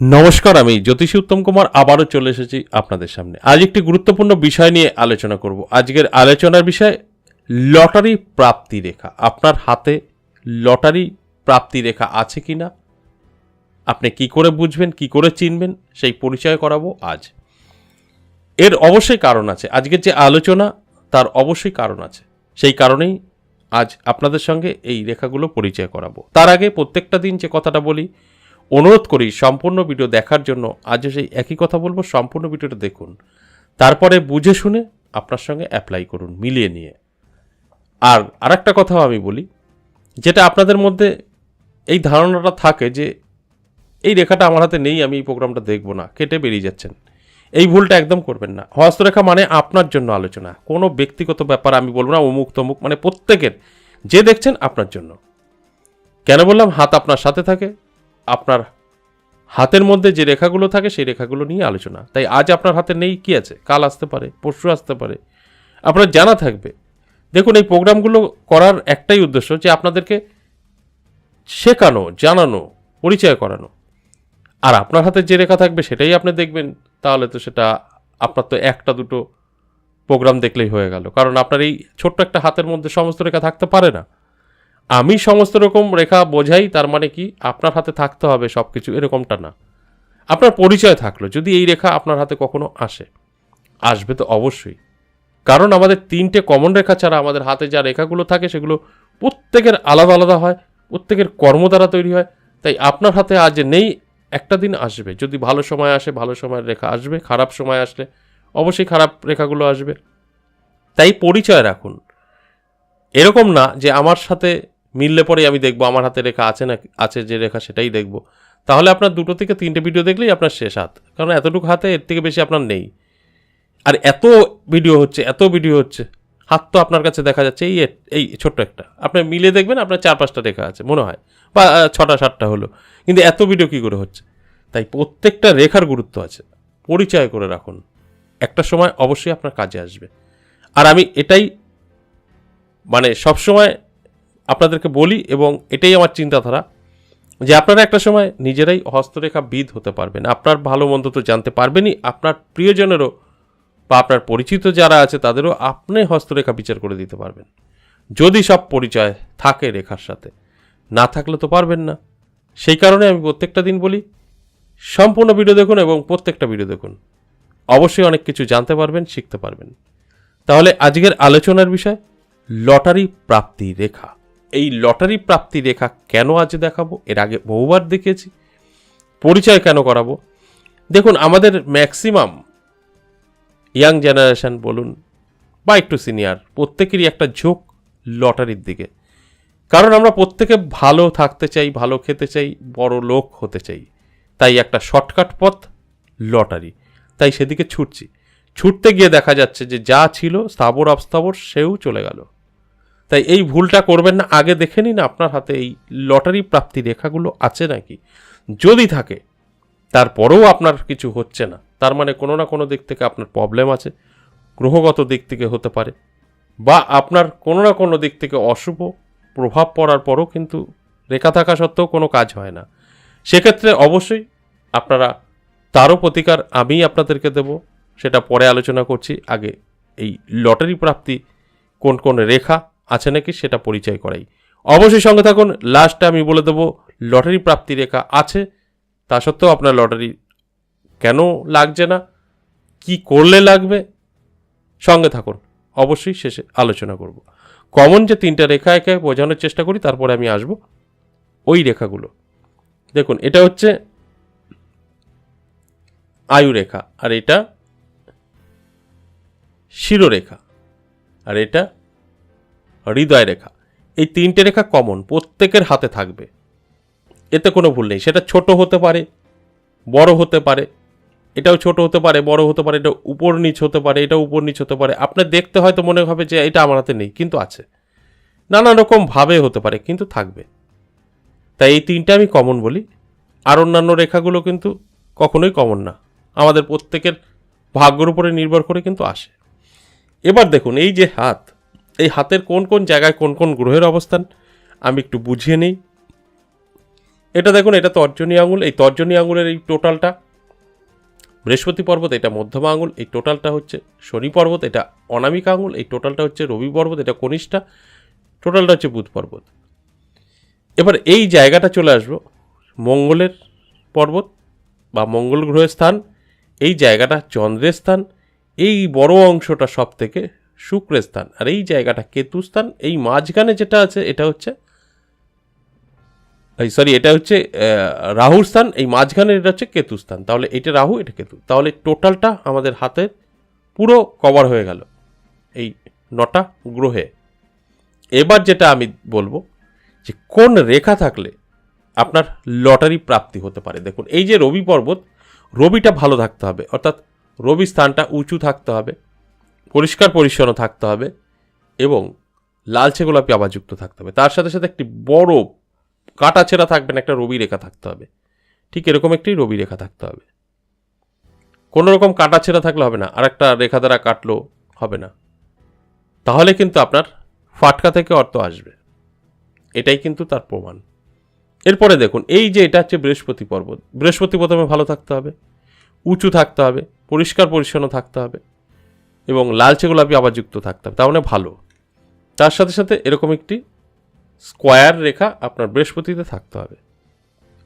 নমস্কার, আমি জ্যোতিষী উত্তম কুমার, আবারও চলে এসেছি আপনাদের সামনে। আজ একটি গুরুত্বপূর্ণ বিষয় নিয়ে আলোচনা করব। আজকের আলোচনার বিষয়, লটারি প্রাপ্তি রেখা। আপনার হাতে লটারি প্রাপ্তি রেখা আছে কি না আপনি কি করে বুঝবেন, কি করে চিনবেন, সেই পরিচয় করাবো আজ। এর অবশ্যই কারণ আছে। আজকের যে আলোচনা, তার অবশ্যই কারণ আছে। সেই কারণেই আজ আপনাদের সঙ্গে এই রেখাগুলো পরিচয় করাবো। তার আগে প্রত্যেকটা দিন যে কথাটা বলি অনুরোধ করি সম্পূর্ণ ভিডিও দেখার জন্য আজও সেই একই কথা বলব, সম্পূর্ণ ভিডিওটা দেখুন। তারপরে বুঝে শুনে আপনার সঙ্গে অ্যাপ্লাই করুন, মিলিয়ে নিয়ে। আর আরেকটা কথাও আমি বলি, যেটা আপনাদের মধ্যে এই ধারণাটা থাকে যে এই রেখাটা আমার হাতে নেই, আমি এই প্রোগ্রামটা দেখব না, কেটে বেরিয়ে যাচ্ছেন। এই ভুলটা একদম করবেন না। হস্তরেখা মানে আপনার জন্য আলোচনা। কোনো ব্যক্তিগত ব্যাপার আমি বলব না, অমুক তমুক মানে প্রত্যেকের। যে দেখছেন আপনার জন্য। কেন বললাম? হাত আপনার সাথে থাকে। আপনার হাতের মধ্যে যে রেখাগুলো থাকে সেই রেখাগুলো নিয়ে আলোচনা। তাই আজ আপনার হাতে নেই কি আছে? কাল আসতে পারে, পরশু আসতে পারে। আপনার জানা থাকবে। দেখুন, এই প্রোগ্রামগুলো করার একটাই উদ্দেশ্য যে আপনাদেরকে শেখানো, জানানো, পরিচয় করানো। আর আপনার হাতে যে রেখা থাকবে সেটাই আপনি দেখবেন। তাহলে তো সেটা আপনার তো একটা, দুটো প্রোগ্রাম দেখলেই হয়ে গেল। কারণ আপনার এই ছোট্ট একটা হাতের মধ্যে সমস্ত রেখা থাকতে পারে না। আমি সমস্ত রকম রেখা বোঝাই, তার মানে কি আপনার হাতে থাকতে হবে সব কিছু এরকমটা না। আপনার পরিচয় থাকল, যদি এই রেখা আপনার হাতে কখনো আসে, আসবে তো অবশ্যই। কারণ আমাদের তিনটে কমন রেখা ছাড়া আমাদের হাতে যা রেখাগুলো থাকে, সেগুলো প্রত্যেকের আলাদা আলাদা হয়, প্রত্যেকের কর্ম দ্বারা তৈরি হয়। তাই আপনার হাতে আজ নেই, একটা দিন আসবে। যদি ভালো সময় আসে, ভালো সময়ের রেখা আসবে, খারাপ সময় আসলে অবশ্যই খারাপ রেখাগুলো আসবে। তাই পরিচয় রাখুন। এরকম না যে আমার সাথে মিললে পরে আমি দেখব, আমার হাতে রেখা আছে না আছে যে রেখা সেটাই দেখব। তাহলে আপনার দুটো থেকে তিনটে ভিডিও দেখলেই আপনার শেষ হাত। কারণ এতটুকু হাতে এর থেকে বেশি আপনার নেই। আর এত ভিডিও হচ্ছে, এত ভিডিও হচ্ছে, হাত তো আপনার কাছে দেখা যাচ্ছে, এই এই ছোট্ট একটা। আপনি মিলে দেখবেন, আপনার চার পাঁচটা রেখা আছে, মনে হয়। বা ছটা, সাতটা হলো। কিন্তু এত ভিডিও কী করে হচ্ছে? তাই প্রত্যেকটা রেখার গুরুত্ব আছে। পরিচয় করে রাখুন। একটা সময় অবশ্যই আপনার কাজে আসবে। আর আমি এটাই মানে সবসময় আপনাদেরকে বলি, এবং এটাই আমার চিন্তাধারা, যে আপনারা একটা সময় নিজেরাই হস্তরেখা বিদ হতে পারবেন। আপনার ভালো মন্দ তো জানতে পারবেনই। আপনার প্রিয়জনেরও বা আপনার পরিচিত যারা আছে, তাদেরও আপনি হস্তরেখা বিচার করে দিতে পারবেন। যদি সব পরিচয় থাকে রেখার সাথে, না থাকলে তো পারবেন না। সেই কারণে আমি প্রত্যেকটা দিন বলি, সম্পূর্ণ ভিডিও দেখুন এবং প্রত্যেকটা ভিডিও দেখুন। অবশ্যই অনেক কিছু জানতে পারবেন, শিখতে পারবেন। তাহলে আজকের আলোচনার বিষয়, লটারি প্রাপ্তি রেখা। এই লটারি প্রাপ্তি রেখা কেন আজ দেখাবো? এর আগে বহুবার দেখেছি পরিচয় কেন করাবো? দেখুন, আমাদের ম্যাক্সিমাম ইয়াং জেনারেশান বলুন বা একটু সিনিয়র, প্রত্যেকেরই একটা ঝোঁক লটারির দিকে। কারণ আমরা প্রত্যেকে ভালো থাকতে চাই, ভালো খেতে চাই, বড় লোক হতে চাই। তাই একটা শর্টকাট পথ, লটারি। তাই সেদিকে ছুটছি। ছুটতে গিয়ে দেখা যাচ্ছে যে যা ছিল স্থাবর অবস্থাবর সেও চলে গেল। তাই এই ভুলটা করবেন না। আগে দেখে নিন আপনার হাতে এই লটারি প্রাপ্তি রেখাগুলো আছে নাকি। যদি থাকে, তারপরেও আপনার কিছু হচ্ছে না। তার মানে কোনো না কোনো দিক থেকে আপনার প্রবলেম আছে। গ্রহগত দিক থেকে হতে পারে। বা আপনার কোনো না কোনো দিক থেকে অশুভ প্রভাব পড়ার পরও কিন্তু রেখা থাকা সত্ত্বেও কোনো কাজ হয় না। সেক্ষেত্রে অবশ্যই আপনারা তারও প্রতিকার আমি আপনাদেরকে দেব। সেটা পরে আলোচনা করছি। আগে এই লটারি প্রাপ্তি কোন কোন রেখা আছে নাকি সেটা পরিচয় করাই। অবশ্যই সঙ্গে থাকুন লাস্টে আমি বলে দেবো, লটারি প্রাপ্তি রেখা আছে, তা সত্ত্বেও আপনার লটারি কেন লাগছে না, কি করলে লাগবে, সঙ্গে থাকুন। অবশ্যই শেষে আলোচনা করব। কমন যে তিনটা রেখা একে বোঝানোর চেষ্টা করি, তারপরে আমি আসব ওই রেখাগুলো। দেখুন, এটা হচ্ছে আয়ু রেখা, আর এটা শিরোরেখা, আর এটা হৃদয় রেখা। এই তিনটে রেখা কমন প্রত্যেকের হাতে থাকবে। এতে কোনো ভুল নেই। সেটা ছোট হতে পারে, বড় হতে পারে, এটাও ছোট হতে পারে, বড় হতে পারে, এটা উপর নিচ হতে পারে, এটা উপর নিচ হতে পারে। আপনার দেখতে হয়তো মনে হবে যে এটা আমার হাতে নেই, কিন্তু আছে। নানা রকম ভাবে হতে পারে, কিন্তু থাকবে। তাই এই তিনটা আমি কমন বলি। আর অন্যান্য রেখাগুলো কিন্তু কখনোই কমন না। আমাদের প্রত্যেকের ভাগ্যর উপরে নির্ভর করে কিন্তু আসে। এবার দেখুন, এই যে হাত এই হাতের কোন কোন জায়গায় কোন কোন গ্রহের অবস্থান? আমি একটু বুঝিয়ে নেই। এটা দেখুন, এটা তর্জনী আঙুল। এই তর্জনী আঙুলের এই টোটালটা বৃহস্পতি পর্বত, এটা মধ্যমা আঙুল। এই টোটালটা হচ্ছে শনি পর্বত, এটা অনামিক আঙুল। এই টোটালটা হচ্ছে রবি পর্বত, এটা কনিষ্ঠা। টোটালটা হচ্ছে বুধ পর্বত। এবার এই জায়গাটা চলে আসব, মঙ্গলের পর্বত বা মঙ্গল গ্রহের স্থান, এই জায়গাটা চন্দ্রের স্থান, এই বড় অংশটা সব থেকে শুক্রের স্থান আর এই জায়গাটা কেতুস্থান, এই মাঝখানে যেটা আছে, এটা হচ্ছে সরি এটা হচ্ছে রাহুর স্থান, এই মাঝখানে এটা হচ্ছে কেতু স্থান তাহলে এটা রাহু, এটা কেতু। তাহলে টোটালটা আমাদের হাতে পুরো কভার হয়ে গেল এই নটা গ্রহে। এবার যেটা আমি বলব, যে কোন রেখা থাকলে আপনার লটারি প্রাপ্তি হতে পারে। দেখুন, এই যে রবি পর্বত, রবিটা ভালো থাকতে হবে। অর্থাৎ রবি স্থানটা উঁচু থাকতে হবে। পরিষ্কার পরিচ্ছন্ন থাকতে হবে এবং লালচে গোলাপি আবাযুক্ত থাকতে হবে। তার সাথে সাথে একটি বড় কাটা ছেঁড়া থাকবে না, একটা রবি রেখা থাকতে হবে। ঠিক এরকম একটি রবি রেখা থাকতে হবে। কোনো রকম কাটা ছেঁড়া থাকলে হবে না আর একটা রেখা দ্বারা কাটলো হবে না। তাহলে কিন্তু আপনার ফাটকা থেকে অর্থ আসবে। এটাই কিন্তু তার প্রমাণ। এরপরে দেখুন, এই যে এটা হচ্ছে বৃহস্পতি পর্বত। বৃহস্পতি প্রথমে ভালো থাকতে হবে, উঁচু থাকতে হবে, পরিষ্কার পরিচ্ছন্ন থাকতে হবে। এবং লালচে গোলাপি আবার যুক্ত থাকতে হবে তার মানে ভালো। তার সাথে সাথে এরকম একটি স্কোয়ার রেখা আপনার বৃহস্পতিতে থাকতে হবে।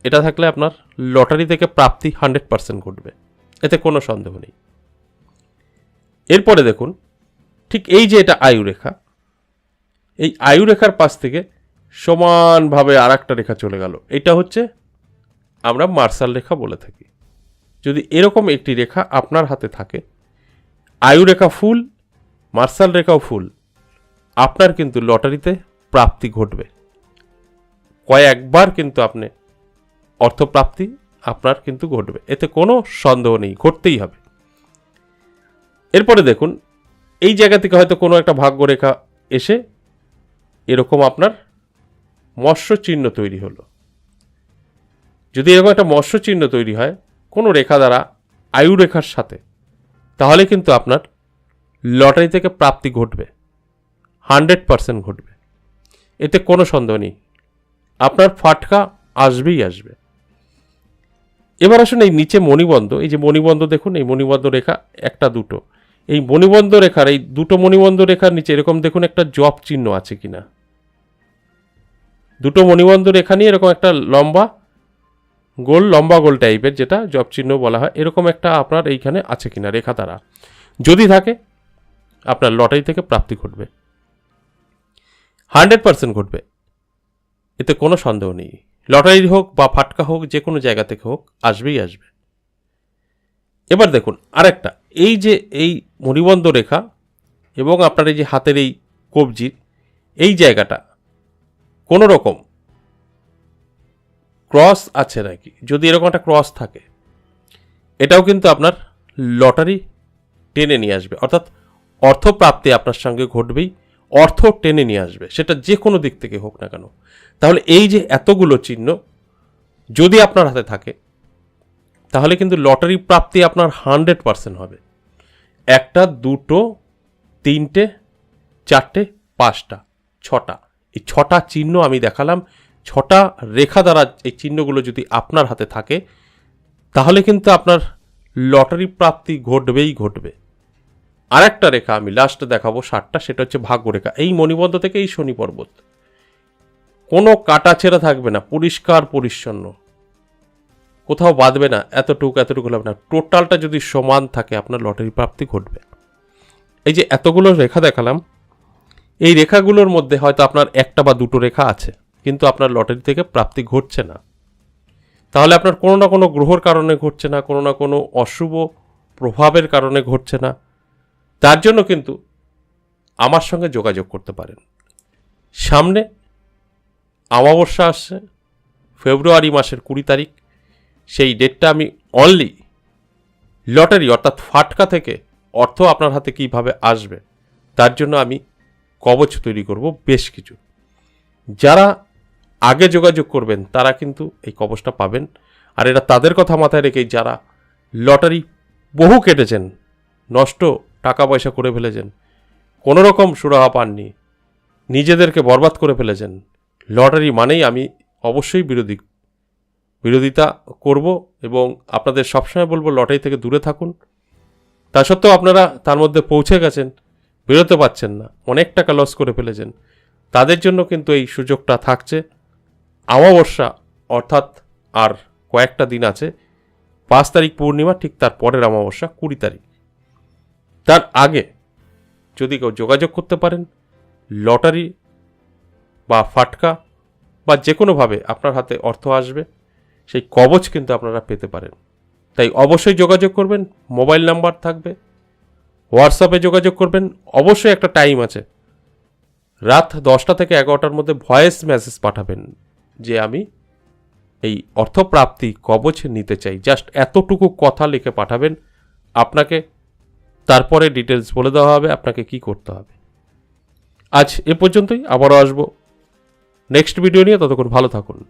এটা থাকলে আপনার লটারি থেকে প্রাপ্তি হান্ড্রেড পার্সেন্ট ঘটবে। এতে কোনো সন্দেহ নেই। এরপরে দেখুন, ঠিক এই যে এটা আয়ু রেখা, এই আয়ু রেখার পাশ থেকে সমানভাবে আর একটা রেখা চলে গেল। এটা হচ্ছে আমরা মার্শাল রেখা বলে থাকি। যদি এরকম একটি রেখা আপনার হাতে থাকে আয়ু রেখা ফুল, মার্শাল রেখাও ফুল। আপনার কিন্তু লটারিতে প্রাপ্তি ঘটবে। কয়েকবার কিন্তু আপনি অর্থপ্রাপ্তি আপনার কিন্তু ঘটবে। এতে কোনো সন্দেহ নেই, ঘটতেই হবে। এরপরে দেখুন, এই জায়গা থেকে হয়তো কোনো একটা ভাগ্যরেখা এসে এরকম আপনার মৎস্য চিহ্ন তৈরি হলো। যদি এরকম একটা মৎস্য চিহ্ন তৈরি হয়, কোনো রেখা দ্বারা আয়ু রেখার সাথে তাহলে কিন্তু আপনার লটারি থেকে প্রাপ্তি ঘটবে। হান্ড্রেড পারসেন্ট ঘটবে। এতে কোনো সন্দেহ নেই। আপনার ফাটকা আসবেই আসবে। এবার আসুন এই নিচে মণিবন্ধ। এই যে মণিবন্ধ দেখুন, এই মণিবন্ধ রেখা একটা দুটো। এই মণিবন্ধ রেখার, এই দুটো মণিবন্ধ রেখার নিচে এরকম দেখুন একটা জব চিহ্ন আছে কিনা। দুটো মণিবন্ধ রেখা নিয়ে এরকম একটা লম্বা গোল, লম্বা গোল টাইপের যেটা জব চিহ্ন বলা হয়, এরকম একটা আপনার এইখানে আছে কিনা রেখা দ্বারা। যদি থাকে, আপনার লটারি থেকে প্রাপ্তি ঘটবে। হান্ড্রেড পার্সেন্ট ঘটবে। এতে কোনো সন্দেহ নেই। লটারি হোক বা ফাটকা হোক, যে কোনো জায়গা থেকে হোক, আসবেই আসবে। এবার দেখুন, আরেকটা। এই যে এই মণিবন্ধ রেখা এবং আপনার এই যে হাতের এই কবজির এই জায়গাটা কোনো রকম ক্রস আছে নাকি? যদি এরকম একটা ক্রস থাকে, এটাও কিন্তু আপনার লটারি টেনে নিয়ে আসবে। অর্থাৎ অর্থপ্রাপ্তি আপনার সঙ্গে ঘটবেই, অর্থ টেনে নিয়ে আসবে, সেটা যে কোনো দিক থেকে হোক না কেন। তাহলে এই যে এতগুলো চিহ্ন যদি আপনার হাতে থাকে, তাহলে কিন্তু লটারি প্রাপ্তি আপনার হান্ড্রেড পার্সেন্ট হবে। একটা, দুটো, তিনটে, চারটে, পাঁচটা, ছটা। এই ছটা চিহ্ন আমি দেখালাম ছটা রেখা দ্বারা এই চিহ্নগুলো যদি আপনার হাতে থাকে, তাহলে কিন্তু আপনার লটারি প্রাপ্তি ঘটবেই ঘটবে। আরেকটা রেখা আমি লাস্টে দেখাবো, ষাটটা, সেটা হচ্ছে ভাগ্যরেখা এই মণিবন্ধ থেকে এই শনি পর্বত। কোনো কাটা ছেঁড়া থাকবে না, পরিষ্কার, পরিচ্ছন্ন। কোথাও বাঁধবে না, এতটুকু এতটুকু হবে না। টোটালটা যদি সমান থাকে, আপনার লটারি প্রাপ্তি ঘটবে। এই যে এতগুলো রেখা দেখালাম, এই রেখাগুলোর মধ্যে হয়তো আপনার একটা বা দুটো রেখা আছে। কিন্তু আপনার লটারি থেকে প্রাপ্তি ঘটছে না। তাহলে আপনার কোনো না কোনো গ্রহর কারণে ঘটছে না, কোনো না কোনো অশুভ প্রভাবের কারণে ঘটছে না। তার জন্য কিন্তু আমার সঙ্গে যোগাযোগ করতে পারেন। সামনে অমাবস্যা আসছে, ফেব্রুয়ারি মাসের কুড়ি তারিখ, সেই ডেটটা আমি অনলি লটারি অর্থাৎ ফাটকা থেকে অর্থ আপনার হাতে কীভাবে আসবে, তার জন্য আমি কবচ তৈরি করব বেশ কিছু। যারা আগে যোগাযোগ করবেন, তারা কিন্তু এই কবচটা পাবেন। আর এটা তাদের কথা মাথায় রেখেই যারা লটারি বহু কেটেছেন, নষ্ট টাকা পয়সা করে ফেলেছেন, কোনো রকম সুরাহা পাননি, নিজেদেরকে বরবাদ করে ফেলেছেন, লটারি মানেই আমি অবশ্যই বিরোধী, বিরোধিতা করব এবং আপনাদের সবসময় বলব লটারি থেকে দূরে থাকুন। তা সত্ত্বেও আপনারা তার মধ্যে পৌঁছে গেছেন, বেরোতে পারছেন না, অনেক টাকা লস করে ফেলেছেন। তাদের জন্য কিন্তু এই সুযোগটা থাকছে। অমাবস্যা, অর্থাৎ আর কয়েকটা দিন আছে, পাঁচ তারিখ পূর্ণিমা, ঠিক তার পরের অমাবস্যা কুড়ি তারিখ। তার আগে যদি কেউ যোগাযোগ করতে পারেন, লটারি বা ফাটকা বা যে কোনোভাবে আপনার হাতে অর্থ আসবে, সেই কবচ কিন্তু আপনারা পেতে পারেন। তাই অবশ্যই যোগাযোগ করবেন, মোবাইল নাম্বার থাকবে, হোয়াটসঅ্যাপে যোগাযোগ করবেন, অবশ্যই একটা টাইম আছে। রাত দশটা থেকে এগারোটার মধ্যে ভয়েস মেসেজ পাঠাবেন। যে আমি এই অর্থপ্রাপ্তি কবচ নিতে চাই। জাস্ট এতটুকু কথা লিখে পাঠাবেন। আপনাকে তারপরে ডিটেলস বলে দেওয়া হবে, আপনাকে কি করতে হবে। আজ এ পর্যন্তই, আবারও আসব। নেক্সট ভিডিও নিয়ে ততক্ষণ ভালো থাকুন।